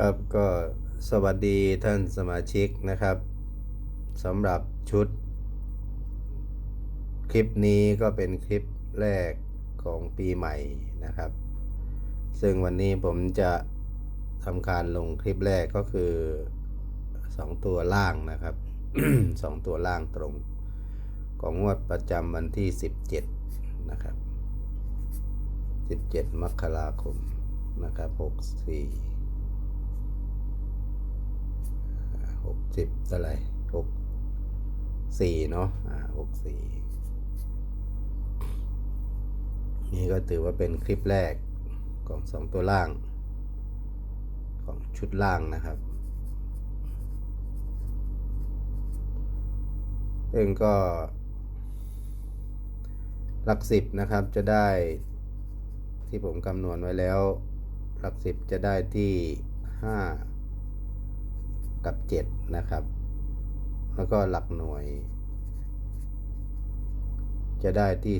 ครับก็สวัสดีท่านสมาชิกนะครับสำหรับชุด คลิปนี้ก็เป็นคลิปแรกของปีใหม่นะครับ ซึ่งวันนี้ผมจะทำการลงคลิปแรกก็คือ2ตัวล่างนะครับ2ตัวล่างตรง ของงวดประจำวันที่17นะครับ17มกราคมนะครับ64หกสิ บเท่าไรหกสี่เนาะอ่าหกสี่นี่ก็ถือว่าเป็นคลิปแรกของสองตัวล่าง ของชุดล่างนะครับซึ่งก็หลักสิบนะครับจะได้ที่ผมคำนวณไว้แล้ว หลักสิบจะได้ที่ห้า กับ 7 นะครับ แล้วก็หลักหน่วย จะได้ที่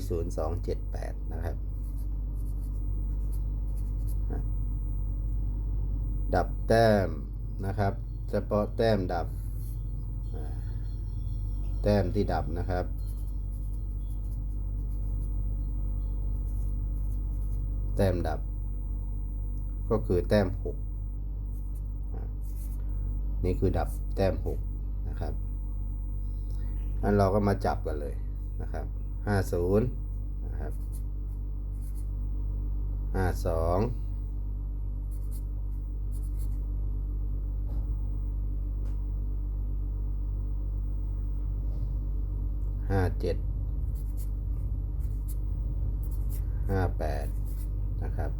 0278 นะครับ ดับแต้มนะครับ เฉพาะแต้มดับ แต้มที่ดับนะครับแต้มดับ ก็คือแต้ม 6 นี่คือดับแต้มหกนะครับอันเราก็มาจับกันเลยนะครับห้าศูนย์นะครับห้าสองห้าเจ็ดห้าแปดนะครับ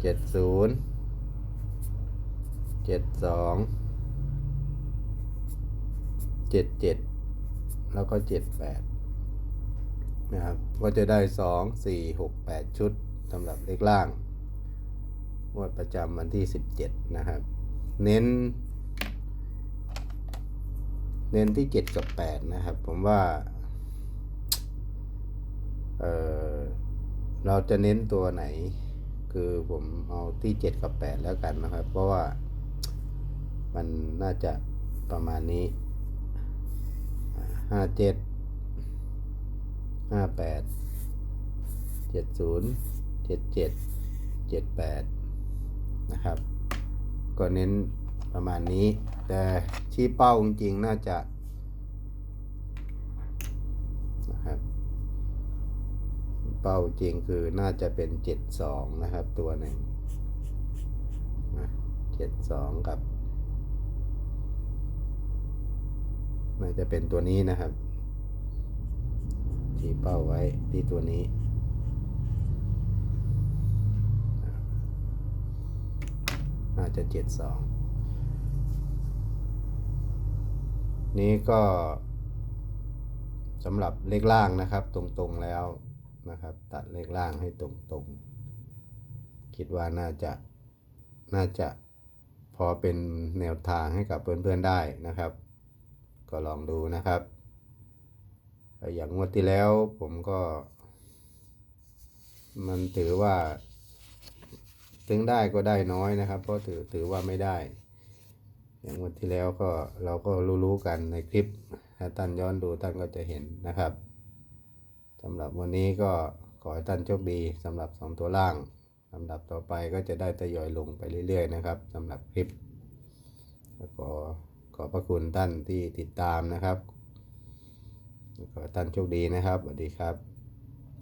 เจ็ดศูนย์ จ็ดสองเจ็ดเจ็ดแล้วก็เจ็ดแปดนะครับ ก็จะได้สองสี่หกแปดชุดสำหรับเลขล่างงวดประจำวันที่สิบเจ็ดนะครับ เน้น เน้นที่เจ็ดกับแปดนะครับ ผมว่าเออเราจะเน้นตัวไหน คือผมเอาที่เจ็ดกับแปดแล้วกันนะครับ เพราะว่า มันน่าจะประมาณนี้ห้าเจ็ดห้าแปดเจ็ดศูนย์เจ็ดเจ็ดเจ็ดแปดนะครับ ก็เน้นประมาณนี้ แต่ชี้เป้าจริงๆน่าจะนะครับเป้าจริงคือน่าจะเป็นเจ็ดสองนะครับตัวหนึ่งเจ็ดสองกับ น่าจะเป็นตัวนี้นะครับชี้เป้าไว้ที่ตัวนี้น่าจะเจ็ดสองนี้ก็สำหรับเลขล่างนะครับ ตรงๆแล้วนะครับ ตัดเลขล่างให้ตรงๆ คิดว่าน่าจะน่าจะพอเป็นแนวทางให้กับเพื่อนๆได้นะครับ ก็ลองดูนะครับ อย่างงวดที่แล้วผมก็ มันถือว่า ถึงได้ก็ได้น้อยนะครับ เพราะถือถือว่าไม่ได้ อย่างงวดที่แล้วก็เราก็รู้ๆกันในคลิปถ้าท่านย้อนดูท่านก็จะเห็นนะครับสำหรับวันนี้ก็ขอให้ท่านโชคดีสำหรับสองตัวล่างลำดับต่อไปก็จะได้ทยอยลงไปเรื่อยๆนะครับสำหรับคลิป แล้วก็ อบพระคุณท่านที่ติดตามนะครับ ขอท่านโชคดีนะครับสวัสดีครับ